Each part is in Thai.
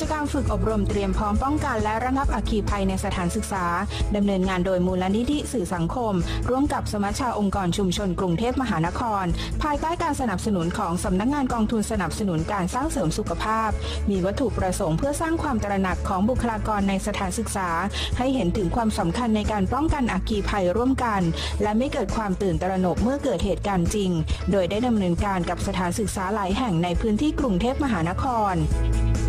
จกรรมฝึกอบรมเตรียมพร้อมป้องกันและระงับอัคคีภัยในสถานศึกษา ดำเนินงานโดยมูลนิธิสื่อสังคม ร่วมกับสมัชชาองค์กรชุมชนกรุงเทพมหานคร ภายใต้การสนับสนุนของสำนักงานกองทุนสนับสนุนการสร้างเสริมสุขภาพ มีวัตถุประสงค์เพื่อสร้างความตระหนักของบุคลากรในสถานศึกษา ให้เห็นถึงความสำคัญในการป้องกันอัคคีภัยร่วมกัน และไม่เกิดความตื่นตระหนกเมื่อเกิดเหตุการณ์จริง โดยได้ดำเนินการกับสถานศึกษาหลายแห่งในพื้นที่กรุงเทพมหานคร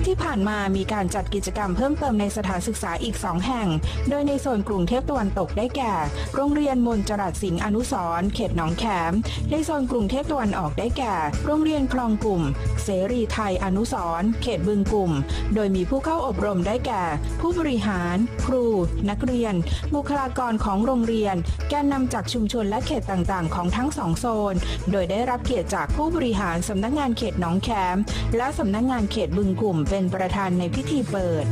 ที่ผ่านมามีการจัดกิจกรรมเพิ่มเติมในสถานศึกษาอีก 2 แห่ง โดยในโซนกรุงเทพตะวันตกได้แก่ โรงเรียนมนจรัสสิงห์อนุสร์เขตหนองแขม ในโซนกรุงเทพตะวันออกได้แก่ โรงเรียนคลองกลุ่ม เสรีไทยอนุสร์เขตบึงกลุ่ม โดยมีผู้เข้าอบรมได้แก่ ผู้บริหาร ครู นักเรียน บุคลากรของโรงเรียน แกนนำจากชุมชนและเขตต่างๆ ของทั้งสองโซน โดยได้รับเกียรติจากผู้บริหารสำนักงานเขตหนองแขม และสำนักงานเขตบึงกลุ่มเป็นประธานในพิธีเปิด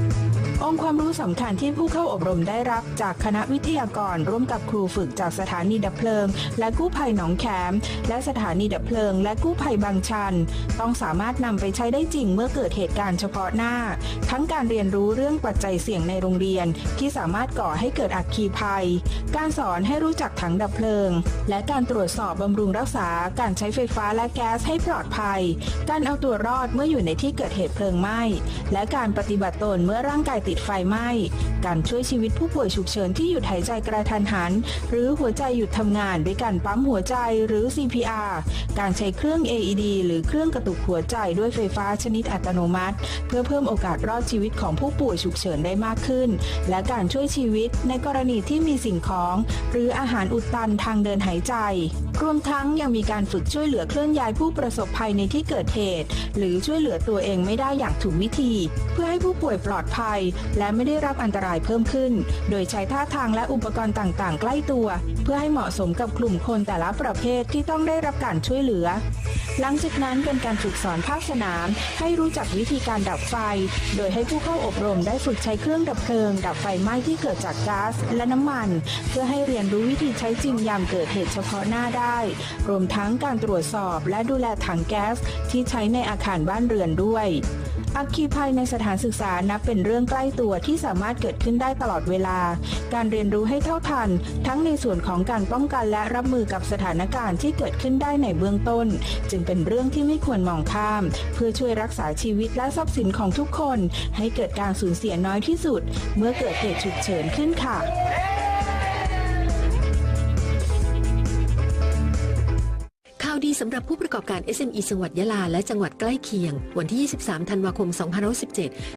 องค์ความรู้สำคัญที่ผู้เข้าอบรมได้รับจากคณะวิทยากร ร่วมกับครูฝึกจากสถานีดับเพลิง และกู้ภัยหนองแขม และสถานีดับเพลิง และกู้ภัยบางชัน ต้องสามารถนำไปใช้ได้จริงเมื่อเกิดเหตุการณ์เฉพาะหน้า ทั้งการเรียนรู้เรื่องปัจจัยเสี่ยงในโรงเรียน ที่สามารถก่อให้เกิดอัคคีภัย การสอนให้รู้จักถังดับเพลิง และการตรวจสอบบำรุงรักษา การใช้ไฟฟ้าและแก๊สให้ปลอดภัย การเอาตัวรอดเมื่ออยู่ในที่เกิดเหตุเพลิงไหม้ และการปฏิบัติตนเมื่อร่างกายติดไฟไหม้ การช่วยชีวิตผู้ป่วยฉุกเฉินที่หยุดหายใจกระทันหัน หรือหัวใจหยุดทำงานด้วยการปั๊มหัวใจหรือ CPR การใช้เครื่อง AED หรือเครื่องกระตุกหัวใจด้วยไฟฟ้าชนิดอัตโนมัติ เพื่อเพิ่มโอกาสรอดชีวิตของผู้ป่วยฉุกเฉินได้มากขึ้น และการช่วยชีวิตในกรณีที่มีสิ่งของ หรืออาหารอุดตันทางเดินหายใจ รวมทั้งยังมีการฝึกช่วยเหลือเคลื่อนย้ายผู้ประสบภัยในที่เกิดเหตุ หรือช่วยเหลือตัวเองไม่ได้อย่างถูกวิธี เพื่อให้ผู้ป่วยปลอดภัยและไม่ได้รับอันตรายเพิ่มขึ้น โดยใช้ท่าทางและอุปกรณ์ต่างๆ ใกล้ตัว เพื่อให้เหมาะสมกับกลุ่มคนแต่ละประเภทที่ต้องได้รับการช่วยเหลือ หลังจากนั้นเป็นการฝึกสอนภาคสนาม ให้รู้จักวิธีการดับไฟ โดยให้ผู้เข้าอบรมได้ฝึกใช้เครื่องดับเพลิง ดับไฟไหม้ที่เกิดจากก๊าซและน้ำมัน เพื่อให้เรียนรู้วิธีใช้จริงยามเกิดเหตุเฉพาะหน้าได้ รวมทั้งการตรวจสอบและดูแลถังแก๊สที่ใช้ในอาคารบ้านเรือนด้วย อัคคีภัยในสถานศึกษานับเป็นเรื่องใกล้ตัวที่สามารถเกิดขึ้นได้ตลอดเวลา การเรียนรู้ให้เท่าทัน ทั้งในส่วนของการป้องกันและรับมือกับสถานการณ์ที่เกิดขึ้นได้ในเบื้องต้น จึงเป็นเรื่องที่ไม่ควรมองข้าม เพื่อช่วยรักษาชีวิตและทรัพย์สินของทุกคน ให้เกิดการสูญเสียน้อยที่สุด เมื่อเกิดเหตุฉุกเฉินขึ้นค่ะ ข่าวดีสำหรับผู้ประกอบการ SME จังหวัดยะลาและจังหวัดใกล้เคียง วันที่ 23 ธันวาคม 2517